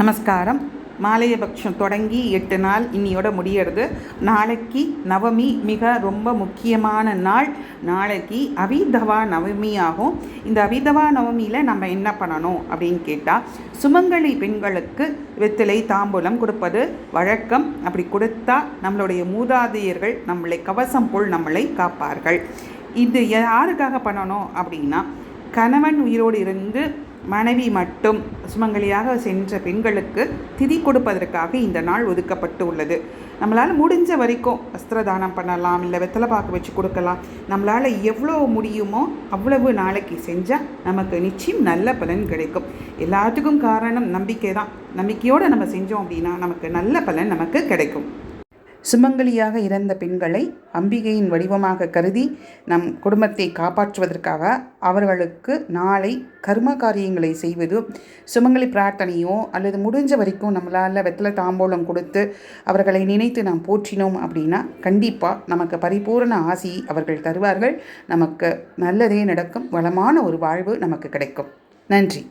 நமஸ்காரம். மாலையபக்ஷம் தொடங்கி எட்டு நாள் இன்னியோட முடியறது. நாளைக்கு நவமி மிக ரொம்ப முக்கியமான நாள். நாளைக்கு அவிதவா நவமி ஆகும். இந்த அவிதவா நவமியில் நம்ம என்ன பண்ணணும் அப்படின்னு கேட்டால் சுமங்கலி பெண்களுக்கு வெத்திலை தாம்பூலம் கொடுப்பது வழக்கம். அப்படி கொடுத்தா நம்மளுடைய மூதாதையர்கள் நம்மளை கவசம் போல் நம்மளை காப்பார்கள். இது யாருக்காக பண்ணணும் அப்படின்னா கணவன் உயிரோடு இருந்து மனைவி மட்டும் சுமங்கலியாக சென்ற பெண்களுக்கு திதி கொடுப்பதற்காக இந்த நாள் ஒதுக்கப்பட்டு உள்ளது. நம்மளால் முடிஞ்ச வரைக்கும் வஸ்திர தானம் பண்ணலாம் இல்லை வெத்தலை பாக்கு வச்சு கொடுக்கலாம். நம்மளால் எவ்வளோ முடியுமோ அவ்வளவு நாளைக்கு செஞ்சால் நமக்கு நிச்சயம் நல்ல பலன் கிடைக்கும். எல்லாத்துக்கும் காரணம் நம்பிக்கை தான் நம்பிக்கையோடு நம்ம செஞ்சோம் அப்படின்னா நமக்கு நல்ல பலன் நமக்கு கிடைக்கும். சுமங்கலியாக இறந்த பெண்களை அம்பிகையின் வடிவமாக கருதி நம் குடும்பத்தை காப்பாற்றுவதற்காக அவர்களுக்கு நாளை கர்ம காரியங்களை செய்வது சுமங்கலி பிரார்த்தனையோ அல்லது முடிஞ்ச வரைக்கும் நம்மளால் வெத்தலை தாம்பூலம் கொடுத்து அவர்களை நினைத்து நாம் போற்றினோம் அப்படின்னா கண்டிப்பாக நமக்கு பரிபூரண ஆசி அவர்கள் தருவார்கள். நமக்கு நல்லதே நடக்கும். வளமான ஒரு வாழ்வு நமக்கு கிடைக்கும். நன்றி.